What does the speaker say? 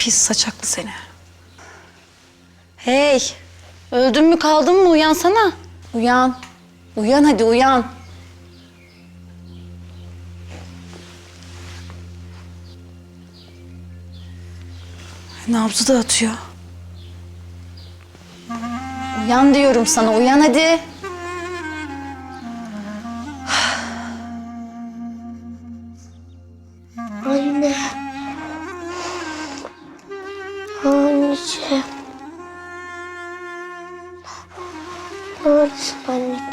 Pis saçaklı seni. Hey, öldün mü kaldın mı uyansana. Uyan. Uyan hadi uyan. Nabzı da atıyor. Uyan diyorum sana uyan hadi. Ничего, Говорит, спальничек.